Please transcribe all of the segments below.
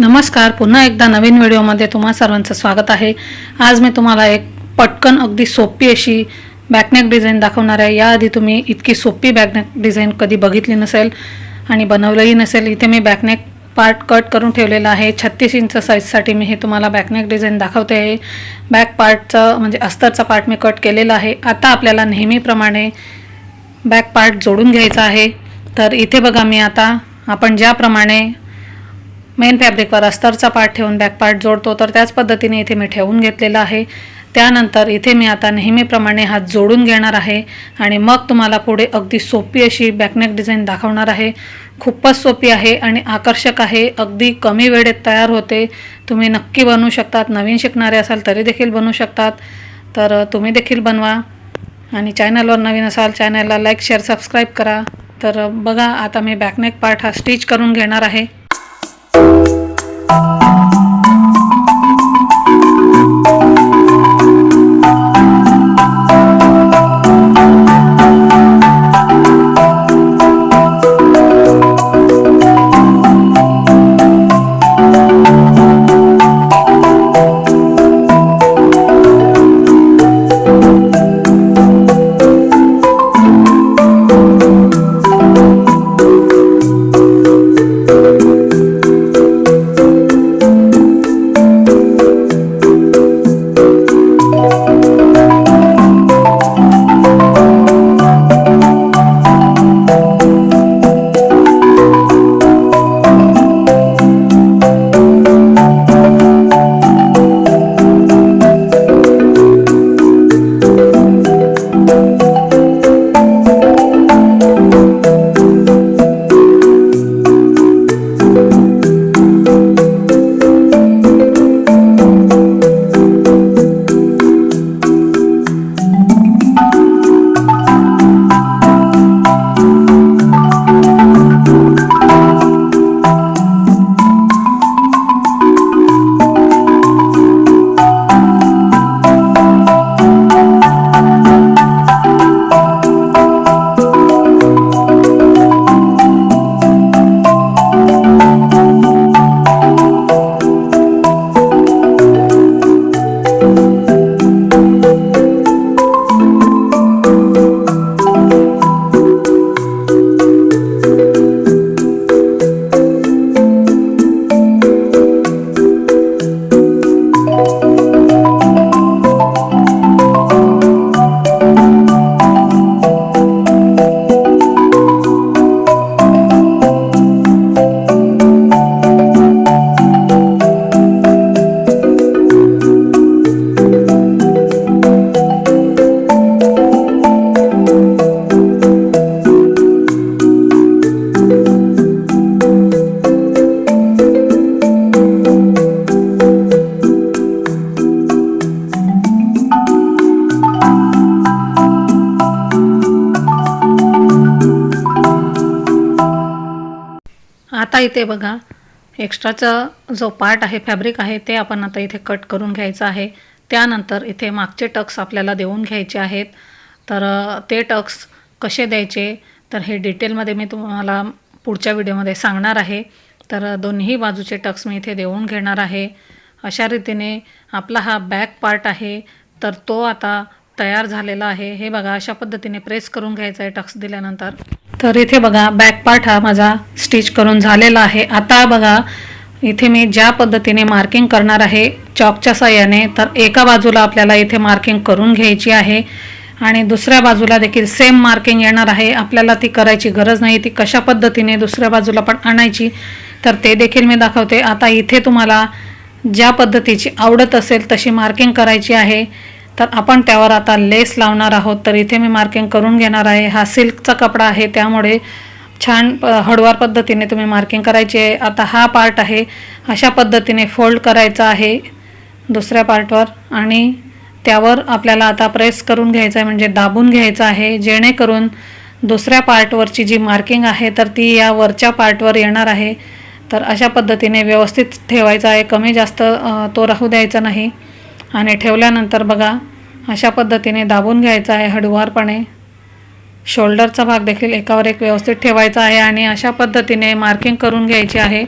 नमस्कार. पुन्हा एकदा नवीन व्हिडिओमध्ये तुम्हा सर्वांचं स्वागत आहे. आज मी तुम्हाला एक पटकन अगदी सोपी अशी बॅकनेक डिझाईन दाखवणार आहे. याआधी तुम्ही इतकी सोपी बॅकनेक डिझाईन कधी बघितली नसेल आणि बनवलंही नसेल इथे मी बॅकनेक पार्ट कट करून ठेवलेला आहे. छत्तीस इंच साईजसाठी मी हे तुम्हाला बॅकनेक डिझाईन दाखवते आहे. बॅक पार्टचं म्हणजे अस्तरचा पार्ट मी कट केलेला आहे. आता आपल्याला नेहमीप्रमाणे बॅक पार्ट जोडून घ्यायचा आहे. तर इथे बघा मी आता आपण ज्याप्रमाणे मेन फॅब्रिकवर अस्तरचा पार्ट ठेवून बॅक पार्ट जोडतो. तर त्याच पद्धतीने इथे मी ठेवून घेतलेला आहे. त्यानंतर इथे मी आता नेहमीप्रमाणे हात जोडून घेणार आहे. आणि मग तुम्हाला पुढे अगदी सोपी अशी बॅकनेक डिझाईन दाखवणार आहे. खूपच सोपी आहे आणि आकर्षक आहे. अगदी कमी वेळेत तयार होते. तुम्ही नक्की बनवू शकतात. नवीन शिकणारे असाल तरी देखील बनवू शकतात. तर तुम्ही देखील बनवा. आणि चॅनलवर नवीन असाल चॅनलला लाईक शेअर सबस्क्राईब करा. तर बघा आता मी बॅकनेक पार्ट हा स्टिच करून घेणार आहे. thank you. आता इथे बघा. एक्स्ट्राचा जो पार्ट आहे फॅब्रिक आहे ते आपण आता इथे कट करून घ्यायचं आहे. त्यानंतर इथे मागचे टक्स आपल्याला देऊन घ्यायचे आहेत. तर ते टक्स कसे द्यायचे? तर हे डिटेलमध्ये मी तुम्हाला पुढच्या व्हिडिओमध्ये सांगणार आहे. तर दोन्ही बाजूचे टक्स मी इथे देऊन घेणार आहे. अशा रीतीने आपला हा बॅक पार्ट आहे. तर तो आता तयार झालेला आहे. हे बघा अशा पद्धतीने प्रेस करून घ्यायचं आहे टक्स दिल्यानंतर. तर इथे बघा बॅक पार्ट हा माझा स्टिच करून झालेला आहे. आता बघा इथे मी ज्या पद्धतीने मार्किंग करणार आहे चॉकच्या साह्याने तर एका बाजूला आपल्याला इथे मार्किंग करून घ्यायची आहे. आणि दुसऱ्या बाजूला देखील सेम मार्किंग येणार आहे. आपल्याला ती करायची गरज नाही ती कशा पद्धतीने दुसऱ्या बाजूला पण आणायची. तर ते देखील मी दाखवते. आता इथे तुम्हाला ज्या पद्धतीची आवडत असेल तशी मार्किंग करायची आहे. तर आपण त्यावर आता लेस लावणार आहोत. तर इथे मी मार्किंग करून घेणार आहे. हा सिल्कचा कपडा आहे. त्यामुळे छान प हळुवार पद्धतीने तुम्ही मार्किंग करायची आहे. आता हा पार्ट आहे. अशा पद्धतीने फोल्ड करायचा आहे दुसऱ्या पार्टवर आणि त्यावर आपल्याला आता प्रेस करून घ्यायचं आहे. म्हणजे दाबून घ्यायचं आहे. जेणेकरून दुसऱ्या पार्टवरची जी मार्किंग आहे तर ती या वरच्या पार्टवर येणार आहे. तर अशा पद्धतीने व्यवस्थित ठेवायचा आहे. कमी जास्त तो राहू द्यायचा नाही. आणि ठेवल्यानंतर बघा अशा पद्धतीने दाबून घ्यायचा आहे हळुवारपणे. शोल्डरचा भाग देखील एकावर एक व्यवस्थित ठेवायचा आहे आणि अशा पद्धतीने मार्किंग करून घ्यायची आहे.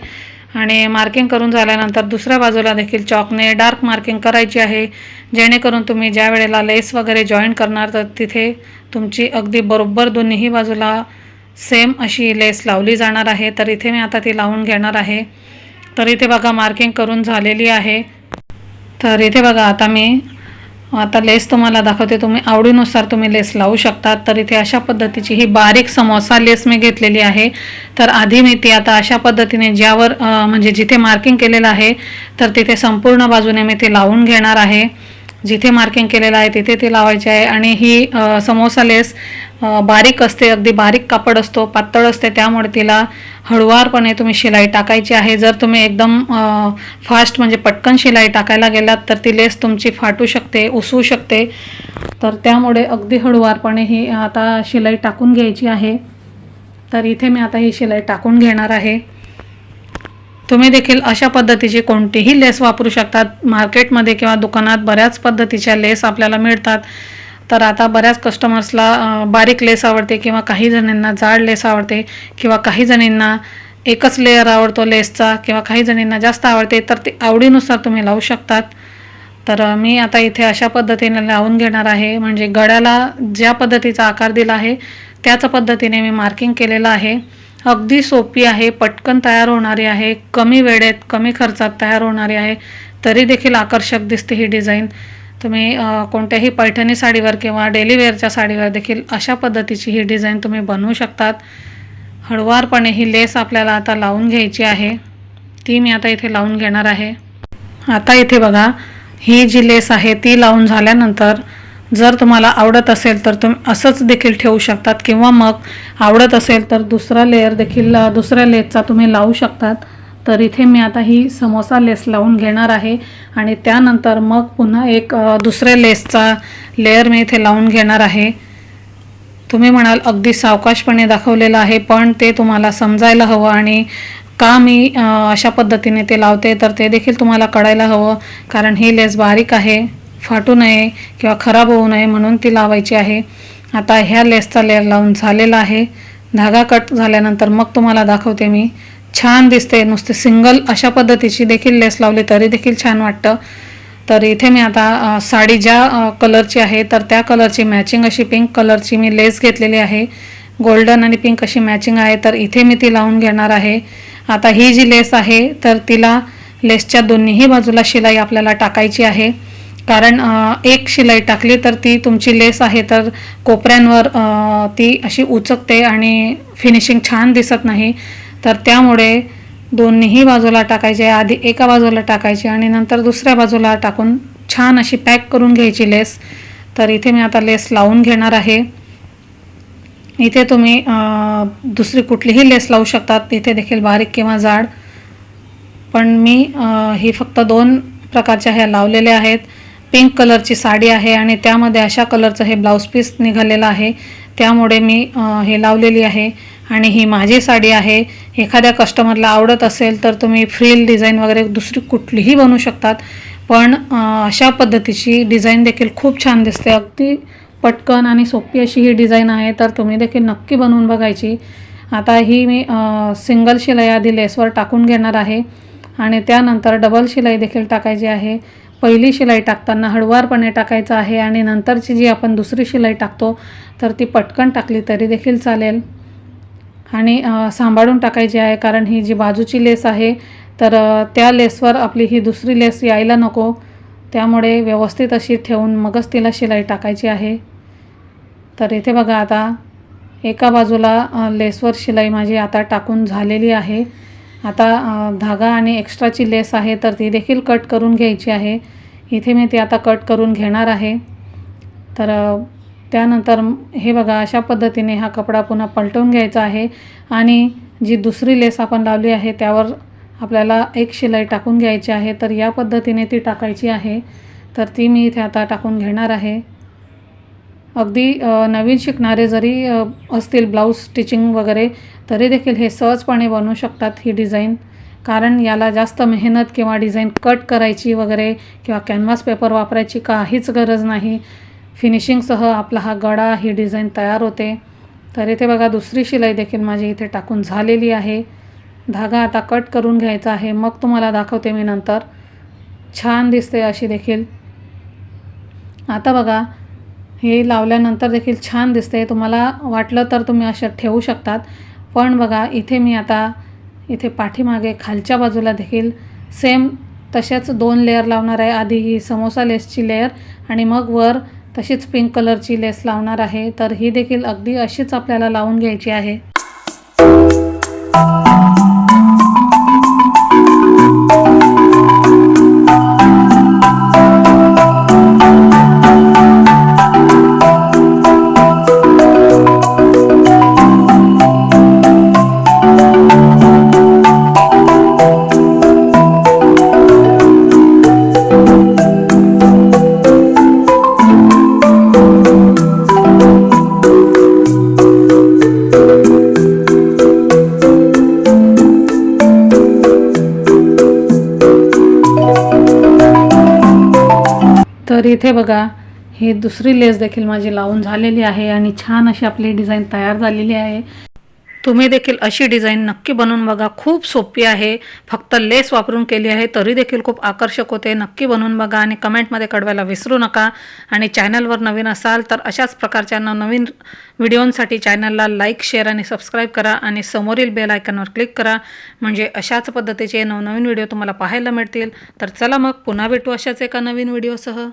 आणि मार्किंग करून झाल्यानंतर दुसऱ्या बाजूला देखील चॉकने डार्क मार्किंग करायची आहे. जेणेकरून तुम्ही ज्या वेळेला लेस वगैरे जॉईन करणार तर तिथे तुमची अगदी बरोबर दोन्हीही बाजूला सेम अशी लेस लावली जाणार आहे. तर इथे मी आता ती लावून घेणार आहे. तर इथे बघा मार्किंग करून झालेली आहे. तर इथे बघा आता मी आता लेस तुम्हाला दाखवते. तुम्ही आवडीनुसार तुम्ही लेस लावू शकतात. तर इथे अशा पद्धतीची ही बारीक समोसा लेस मी घेतलेली आहे. तर आधी मी ती आता अशा पद्धतीने ज्यावर म्हणजे जिथे मार्किंग केलेलं आहे तर तिथे संपूर्ण बाजूने मी ते लावून घेणार आहे. जिथे मार्किंग केलेलं आहे तिथे ती लावायची आहे. आणि ही समोसा लेस बारीक असते अगदी बारीक कापड असतो पातळ असते त्यामुळे तिला हळुवारपणे तुम्ही शिलाई टाकायची आहे. जर तुम्ही एकदम फास्ट म्हणजे पटकन शिलाई टाकायला गेलात तर ती लेस तुमची फाटू शकते उसू शकते. तर त्यामुळे अगदी हळुवारपणे ही आता शिलाई टाकून घ्यायची आहे. तर इथे मी आता ही शिलाई टाकून घेणार आहे. तुम्ही देखील अशा पद्धतीची कोणतीही लेस वापरू शकतात. मार्केटमध्ये किंवा दुकानात बऱ्याच पद्धतीच्या लेस आपल्याला मिळतात. तर आता बऱ्याच कस्टमर्सला बारीक लेस आवडते किंवा काही जणींना जाड लेस आवडते किंवा काही जणींना एकच लेअर आवडतो लेसचा किंवा काही जणींना जास्त आवडते तर ते आवडीनुसार तुम्ही लावू शकतात. तर मी आता इथे अशा पद्धतीने लावून घेणार आहे. म्हणजे गळ्याला ज्या पद्धतीचा आकार दिला आहे त्याच पद्धतीने मी मार्किंग केलेलं आहे. अगदी सोपी आहे पटकन तयार होणारी आहे कमी वेळेत कमी खर्चात तयार होणारी आहे तरी देखील आकर्षक दिसते ही डिझाईन. तुम्ही कोणत्याही पैठणी साडीवर किंवा डेली वेअरच्या साडीवर देखील अशा पद्धतीची ही डिझाईन तुम्ही बनवू शकतात. हळुवारपणे ही लेस आपल्याला आता लावून घ्यायची आहे. ती मी आता इथे लावून घेणार आहे. आता इथे बघा ही जी लेस आहे ती लावून झाल्यानंतर जर तुम्हाला आवडत असेल तर तुम्ही असंच देखील ठेवू शकतात किंवा मग आवडत असेल तर दुसरा लेअर देखील दुसऱ्या लेसचा तुम्ही लावू शकतात. तर इथे मी आता ही समोसा लेस लावून घेणार आहे आणि त्यानंतर मग पुन्हा एक दुसऱ्या लेसचा लेअर मी इथे लावून घेणार आहे. तुम्ही म्हणाल अगदी सावकाशपणे दाखवलेलं आहे पण ते तुम्हाला समजायला हवं आणि का मी अशा पद्धतीने ते लावते तर ते देखील तुम्हाला कळायला हवं कारण ही लेस बारीक आहे. फाटू नये किंवा खराब होऊ नये म्हणून ती लावायची आहे. आता ह्या लेसचा लेअर लावून झालेला आहे. धागा कट झाल्यानंतर मग तुम्हाला दाखवते मी. छान दिसते नुसते सिंगल अशा पद्धतीची देखील लेस लावली तरी देखील छान वाटतं. तर इथे मी आता साडी ज्या कलरची आहे तर त्या कलरची मॅचिंग अशी पिंक कलरची मी लेस घेतलेली आहे. गोल्डन आणि पिंक अशी मॅचिंग आहे तर इथे मी ती लावून घेणार आहे. आता ही जी लेस आहे तर तिला लेसच्या दोन्हीही बाजूला शिलाई आपल्याला टाकायची आहे. कारण एक शिलाई टाकली तर ती तुमची लेस आहे तर कोपऱ्यांवर ती अशी उचकते आणि फिनिशिंग छान दिसत नाही. तर त्यामुळे दोन्हीही बाजूला टाकायचे आधी एका बाजूला टाकायची आणि नंतर दुसऱ्या बाजूला टाकून छान अशी पॅक करून घ्यायची लेस. तर इथे मी आता लेस लावून घेणार आहे. इथे तुम्ही दुसरी कुठलीही लेस लावू शकतात. इथे देखील बारीक किंवा जाड. पण मी ही फक्त दोन प्रकारच्या ह्या लावलेल्या आहेत. पिंक कलरची साडी आहे आणि त्यामध्ये अशा कलरचं हे ब्लाऊज पीस निघालेलं आहे. त्यामुळे मी हे लावलेली आहे आणि ही माझी साडी आहे. एखाद्या कस्टमरला आवडत असेल तर तुम्ही फ्रील डिझाईन वगैरे दुसरी कुठलीही बनवू शकतात. पण अशा पद्धतीची डिझाईन देखील खूप छान दिसते. अगदी पटकन आणि सोपी अशी ही डिझाईन आहे तर तुम्ही देखील नक्की बनवून बघायची. आता ही मी सिंगल शिलाई आधी लेसवर टाकून घेणार आहे आणि त्यानंतर डबल शिलाई देखील टाकायची आहे. पहिली शिलाई टाकताना हळुवारपणे टाकायचं आहे आणि नंतरची जी आपण दुसरी शिलाई टाकतो तर ती पटकन टाकली तरी देखील चालेल. आणि सांभाळून टाकायची आहे कारण ही जी बाजूची लेस आहे तर त्या लेसवर आपली ही दुसरी लेस यायला नको. त्यामुळे व्यवस्थित अशी ठेवून मगच तिला शिलाई टाकायची आहे. तर इथे बघा आता एका बाजूला लेसवर शिलाई माझी आता टाकून झालेली आहे. आता धागा आणि एक्स्ट्राची लेस आहे तर ती देखील कट करून घ्यायची आहे. इथे मी ती आता कट करून घेणार आहे. तर त्यानंतर हे बघा अशा पद्धतीने हा कपडा पुन्हा पलटवून घ्यायचा आहे. आणि जी दुसरी लेस आपण लावली आहे त्यावर आपल्याला एक शिलाई टाकून घ्यायची आहे. तर या पद्धतीने ती टाकायची आहे. तर ती मी इथे आता टाकून घेणार आहे. अगदी नवीन शिकणारे जरी असतील ब्लाऊज स्टिचिंग वगैरे तरी देखील हे सहजपणे बनवू शकतात ही डिझाईन. कारण याला जास्त मेहनत किंवा डिझाईन कट करायची वगैरे किंवा कॅनव्हास पेपर वापरायची काहीच गरज नाही. फिनिशिंगसह आपला हा गळा ही डिझाईन तयार होते. तर इथे बघा दुसरी शिलाई देखील माझी इथे टाकून झालेली आहे. धागा आता कट करून घ्यायचा आहे. मग तुम्हाला दाखवते मी नंतर. छान दिसते अशी देखील. आता बघा हे लावल्यानंतर देखील छान दिसते. तुम्हाला वाटलं तर तुम्ही अशा ठेवू शकतात. पण बघा इथे मी आता इथे पाठीमागे खालच्या बाजूला देखील सेम तशाच दोन लेअर लावणार आहे. आधी ही समोसा लेसची लेअर आणि मग वर तशीच पिंक कलरची लेस लावणार आहे. तर ही देखील अगदी अशीच आपल्याला लावून घ्यायची आहे. इथे बघा ही दुसरी लेस देखील माझी लावून झालेली आहे आणि छान अशी आपली डिझाईन तयार झालेली आहे. तुम्ही देखील अशी डिझाईन नक्की बनवून बघा खूप सोपी आहे. फक्त लेस वापरून केली आहे तरी देखील खूप आकर्षक होते. नक्की बनवून बघा आणि कमेंटमध्ये कळवायला विसरू नका. आणि चॅनलवर नवीन असाल तर अशाच प्रकारच्या नवनवीन व्हिडिओंसाठी चॅनलला लाईक शेअर आणि सबस्क्राईब करा आणि समोरील बेल आयकॉनवर क्लिक करा. म्हणजे अशाच पद्धतीचे नवनवीन व्हिडिओ तुम्हाला पाहायला मिळतील. तर चला मग पुन्हा भेटू अशाच एका नवीन व्हिडिओसह.